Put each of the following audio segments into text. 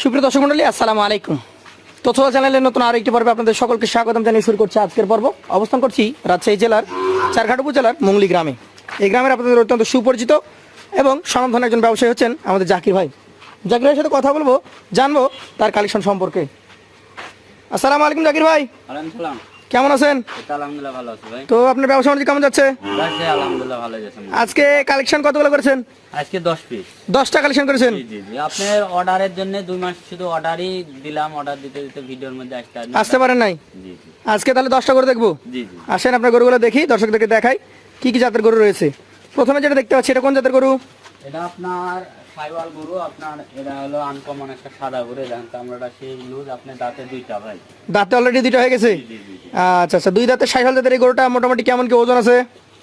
সুপ্রিয় দর্শক মন্ডলী, আসসালামু আলাইকুম। তথ্য চ্যানেলের নতুন আরেকটি পর্বে আপনাদের সকলকে স্বাগতম জানিয়ে শুরু করছি আজকের পর্ব। অবস্থান করছি রাজশাহী জেলার চারঘাট উপজেলার মঙ্গলি গ্রামে। এই গ্রামের আপনাদের অত্যন্ত সুপরিচিত এবং সনামধন্য একজন ব্যবসায়ী হচ্ছেন আমাদের জাকির ভাই। জাকির ভাইয়ের সাথে কথা বলব, জানব তার কালেকশন সম্পর্কে। আসসালামু আলাইকুম জাকির ভাই। কেমন আছেন? আলহামদুলিল্লাহ ভালো আছে ভাই। তো আপনার ব্যবসা বাণিজ্য কেমন যাচ্ছে? আলহামদুলিল্লাহ ভালো যাচ্ছে আজকে কালেকশন কতগুলো করেছেন? আজকে দশ পিস দশটা কালেকশন করেছেন? জি জি জি। আপনার অর্ডারের জন্য দুই মাস শুধু অর্ডারই দিলাম অর্ডার দিতে দিতে ভিডিওর মধ্যে আসতে আসতে। পারেন নাই? জি জি। আজকে তাহলে দশটা করে দেখব? জি জি। আসেন আপনার গরুগুলো দেখি দর্শকদেরকে দেখাই কি কি জাতের গরু রয়েছে। প্রথমে যেটা দেখতে পাচ্ছি এটা কোন জাতের গরু? এটা আপনার সাইওয়াল গরু আপনার এটা হলো আনকমন একটা সাদা গরু এটা আমরা সেই লুজ আপনার দাঁতে দুইটা ভাই। দাঁতে অলরেডি দুইটা হয়ে গেছে? জি জি জি। আচ্ছা আচ্ছা দুই দাঁতের সাইকেল জাতের এই গরুটা মোটামুটি কেমন কি ওজন আছে?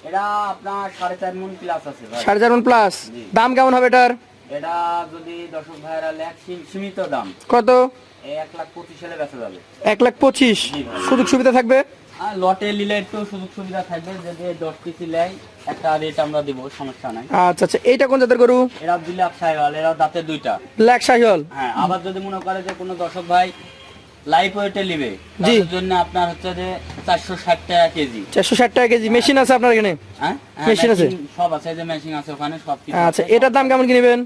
এটা আপনার সাড়ে চার মন প্লাস আছে সাড়ে চার প্লাস দাম কেমন হবে এটার? এটা যদি দর্শক ভাইরা লেখ সীমিত দাম। কত? এক লাখ পঁচিশ হলে বেচা যাবে। এক লাখ পঁচিশ? সুযোগ সুবিধা থাকবে? লটে নিলে একটু সুযোগ সুবিধা থাকবে যদি দশ পিসি নেয় একটা রেট আমরা দিব সমস্যা নাই। আচ্ছা আচ্ছা এইটা কোন জাতের গরু? এরা দুই লাখ এরা দাঁতে দুইটা। ব্ল্যাক হ্যাঁ আবার যদি মনে করে যে কোনো দর্শক ভাই লাইফ ওয়েটে নিবে। জি। জন্য আপনার হচ্ছে যে চারশো ষাট টাকা কেজি। চারশো ষাট টাকা কেজি। মেশিন আছে আপনার এখানে? হ্যাঁ হ্যাঁ, মেশিন আছে? সব আছে যে মেশিন আছে ওখানে সব কিছু আচ্ছা এটার দাম কেমন কি নেবেন?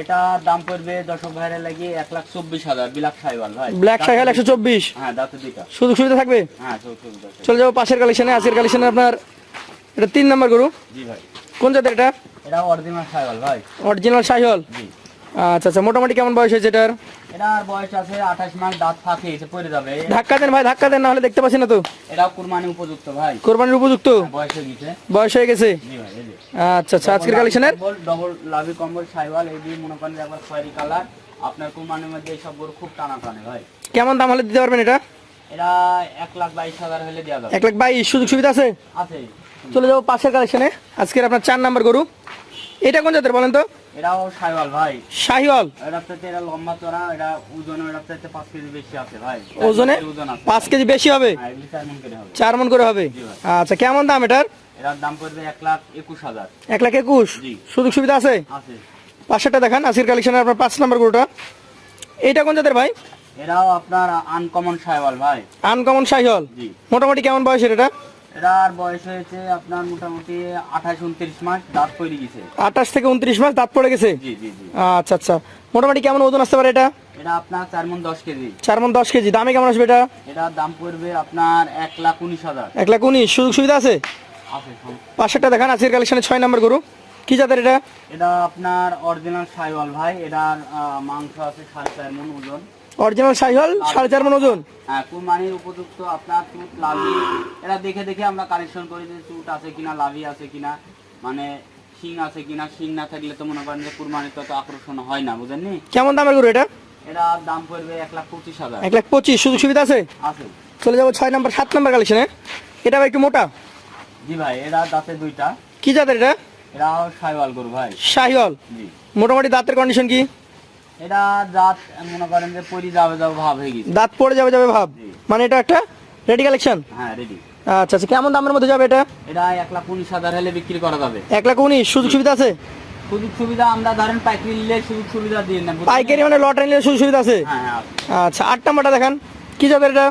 এটা দাম পড়বে দর্শক ভাইরা লাগিয়ে এক লাখ চব্বিশ হাজার সাইওয়াল ভাই ব্ল্যাক একশো চব্বিশ? হ্যাঁ দাঁতে দুইটা। সুযোগ সুবিধা থাকবে? হ্যাঁ সুবিধা চলে যাব পাশের কালেকশনে আজকের কালেকশনে আপনার এটা তিন নম্বর গরু। জি ভাই। কোন জাতের এটা? এটা অরিজিনাল সাইওয়াল ভাই অরিজিনাল সাইহল জি। আচ্ছা আচ্ছা মোটামুটি কেমন বয়স হয়েছে এটার? এটার বয়স আছে আঠাশ মাস দাঁত ফাঁকে এসে পড়ে যাবে। ধাক্কা দেন ভাই ধাক্কা দেন না হলে দেখতে পাচ্ছি না তো। এটাও কুরবানি উপযুক্ত ভাই। কোরবানির উপযুক্ত? বয়স হয়ে গেছে। বয়স হয়ে গেছে। আচ্ছা আচ্ছা আজকের কালেকশনের ডবল লাভি কম্বল সাইওয়াল এই দিয়ে মনে করেন একবার খয়েরি কালার। আপনার কুরবানির মধ্যে এইসব গরু খুব টানা টানে ভাই। কেমন দাম হলে দিতে পারবেন এটা? এরা এক লাখ বাইশ হাজার হলে দেওয়া যাবে। এক লাখ বাইশ সুযোগ সুবিধা আছে? আছে। চলে যাব পাশের কালেকশনে আজকের আপনার চার নাম্বার গরু। এটা কোন জাতের বলেন তো? ভাই। শাহিওয়াল লম্বা চড়া এটা ওজন কেজি বেশি আছে ভাই। ওজনে ওজন কেজি বেশি হবে? হ্যাঁ, চার করে হবে। মন করে হবে? আচ্ছা কেমন দাম এটার? এটার দাম পড়বে এক লাখ হাজার। জি। সুযোগ সুবিধা আছে? দেখান আজকের কালেকশনে আপনার পাঁচ নাম্বার গরুটা। কোন জাতের ভাই? এরাও আপনার আনকমন ভাই। আনকমন মোটামুটি কেমন বয়সের এটা? এটার বয়স হয়েছে আপনার মোটামুটি আঠাশ উনত্রিশ মাস দাঁত পড়ে গেছে। আঠাশ থেকে উনত্রিশ মাস দাঁত পড়ে গেছে? জি জি জি। আচ্ছা আচ্ছা। মোটামুটি কেমন ওজন আসতে পারে এটা? এটা আপনার চার মন দশ কেজি। চার মন দশ কেজি। দামে কেমন আসবে এটা? এটার দাম পড়বে আপনার এক লাখ উনিশ হাজার। এক লাখ উনিশ। সুযোগ সুবিধা আছে? আছে। পাশেরটা দেখান আজকের কালেকশনে ছয় নাম্বার গরু। কি জাতের এটা? এটা আপনার অরিজিনাল সাইওয়াল ভাই। এটার মাংস আছে সাড়ে চার মন ওজন। অরিজিনাল সাড়ে চার মন ওজন। হ্যাঁ কুরবানির উপযুক্ত আপনার চুট লাভি। এটা দেখে দেখে আমরা কালেকশন করি যে চুট আছে কিনা লাভি আছে কিনা মানে শিং আছে কিনা শিং না থাকলে তো মনে করেন যে কুরবানির আকর্ষণ হয় না বুঝেননি কেমন দামের গরু এটা? এটার দাম পড়বে এক লাখ পঁচিশ হাজার। এক লাখ পঁচিশ সুযোগ সুবিধা আছে? আছে। চলে যাব ছয় নাম্বার সাত নাম্বার কালেকশনে এটা একটু মোটা। জি ভাই এরা দাঁতে দুইটা। কি জাতের এটা? এরাও সাইওয়াল গরু ভাই। শাহিওল জি। মোটামুটি দাঁতের কন্ডিশন কি? এটা দাঁত মনে করেন যে পরি যাবে যাবে ভাব হয়ে গেছে। দাঁত পড়ে যাবে যাবে ভাব। মানে এটা একটা রেডি কালেকশন হ্যাঁ রেডি আচ্ছা আচ্ছা কেমন দামের মধ্যে যাবে এটা? এটা এক লাখ উনিশ হাজার হলে বিক্রি করা যাবে। এক লাখ উনিশ সুযোগ সুবিধা আছে? সুযোগ সুবিধা আমরা ধরেন পাইকারি নিলে সুযোগ সুবিধা দিয়ে না পাইকারি মানে লটারি নিলে সুযোগ সুবিধা আছে? হ্যাঁ হ্যাঁ আছে। আচ্ছা আট নাম্বারটা দেখান। কি যাবে এটা?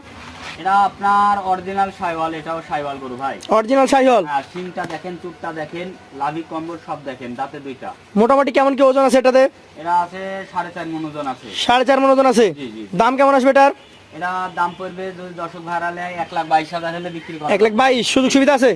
এটা আপনার অরিজিনাল সাইওয়াল এটাও সাইওয়াল গরু ভাই। অরিজিনাল শাহিওল হ্যাঁ সিংটা দেখেন চুপটা দেখেন লাভি কম্বল সব দেখেন দাঁতে দুইটা। মোটামুটি কেমন কি ওজন আছে এটাতে? এরা আছে সাড়ে চার মন ওজন আছে। সাড়ে চার মন ওজন আছে? জি জি দাম কেমন আসবে এটার? এরা দাম পড়বে যদি দর্শক ভাড়া নেয় এক লাখ বাইশ হাজার হলে বিক্রি করা এক লাখ বাইশ সুযোগ সুবিধা আছে?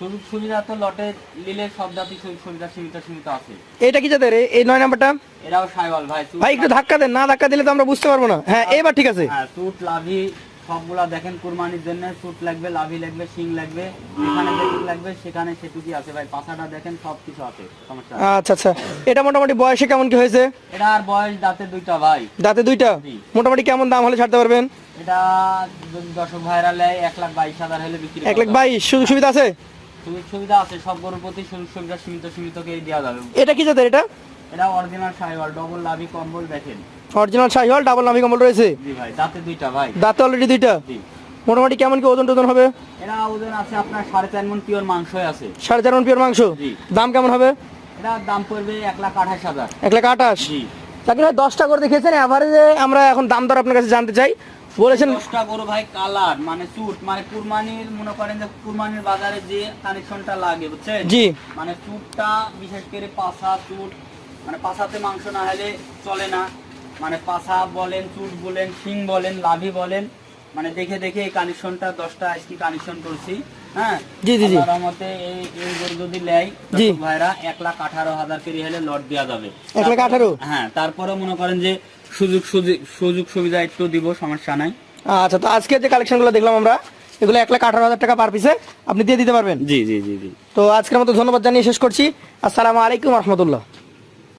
সুযোগ সুবিধা তো লটে নিলে সব জাতি সুযোগ সুবিধা সীমিত সীমিত আছে। এইটা কি জাতের? এই নয় নাম্বারটা? এরাও সাইওয়াল ভাই ভাই একটু ধাক্কা দেন না ধাক্কা দিলে তো আমরা বুঝতে পারব না। হ্যাঁ এবার ঠিক আছে। হ্যাঁ চুট লাভি সবগুলা দেখেন কুরবানির জন্য চুট লাগবে লাভি লাগবে শিং লাগবে যেখানে যেটুক লাগবে সেখানে সেটুকুই আছে। ভাই পাছাটা দেখেন সব কিছু আছে সমস্যা আচ্ছা আচ্ছা। এটা মোটামুটি বয়সে কেমন কি হয়েছে? এটা আর বয়স দাঁতে দুইটা ভাই। দাঁতে দুইটা? মোটামুটি কেমন দাম হলে ছাড়তে পারবেন? এটা যদি দর্শক ভাইরা নেয় এক লাখ বাইশ হাজার হলে বিক্রি এক লাখ। বাইশ সুযোগ সুবিধা আছে? সুযোগ সুবিধা আছে সব গরুর প্রতি সুযোগ সুবিধা সীমিত সীমিতকে দেওয়া যাবে। এটা কি জাতের এটা? এটা অরিজিনাল সাইওয়াল ডবল লাভি কম্বল দেখেন। অরিজিনাল শাহিওয়াল ডাবল নামি কম্বল রয়েছে? জি ভাই দাঁতে দুইটা ভাই। দাঁতে অলরেডি দুইটা? জি। মোটামুটি কেমন কি ওজন টোজন হবে? এটা ওজন আছে আপনার সাড়ে চার মন পিওর মাংসই আছে। সাড়ে চার মন পিওর মাংস? জি। দাম কেমন হবে? এটা দাম পড়বে এক লাখ আঠাশ হাজার। এক লাখ আঠাশ? তাকে ভাই দশটা করে দেখিয়েছেন অ্যাভারেজে আমরা এখন দাম দর আপনার কাছে জানতে চাই। বলেছেন দশটা গরু ভাই কালার মানে চুট মানে কুরবানির মনে করেন যে কুরবানির বাজারে যে কানেকশনটা লাগে বুঝছেন? জি। মানে চুটটা বিশেষ করে পাছা চুট মানে পাছাতে মাংস না হলে চলে না। মানে পাছা বলেন চুট বলেন শিং বলেন লাভি বলেন মানে দেখে দেখে এই কানেকশনটা দশটা আজকে কানেকশন করছি হ্যাঁ? জি, জি, জি। আল্লাহর এই এই গরু যদি নেয় জি। ভাইরা এক লাখ আঠারো হাজার করে হলে লট দেওয়া যাবে। এক লাখ আঠারো? হ্যাঁ তারপরে মনে করেন যে সুযোগ সুযোগ- সুযোগ সুবিধা একটু দিব সমস্যা নাই। আচ্ছা তো আজকে যে কালেকশনগুলো দেখলাম আমরা এগুলো এক লাখ আঠারো হাজার টাকা পার পিসে আপনি দিয়ে দিতে পারবেন? জি জি জি জি। তো আজকের মতো ধন্যবাদ জানিয়ে শেষ করছি। আসসালামু আলাইকুম রহমতুল্লাহ।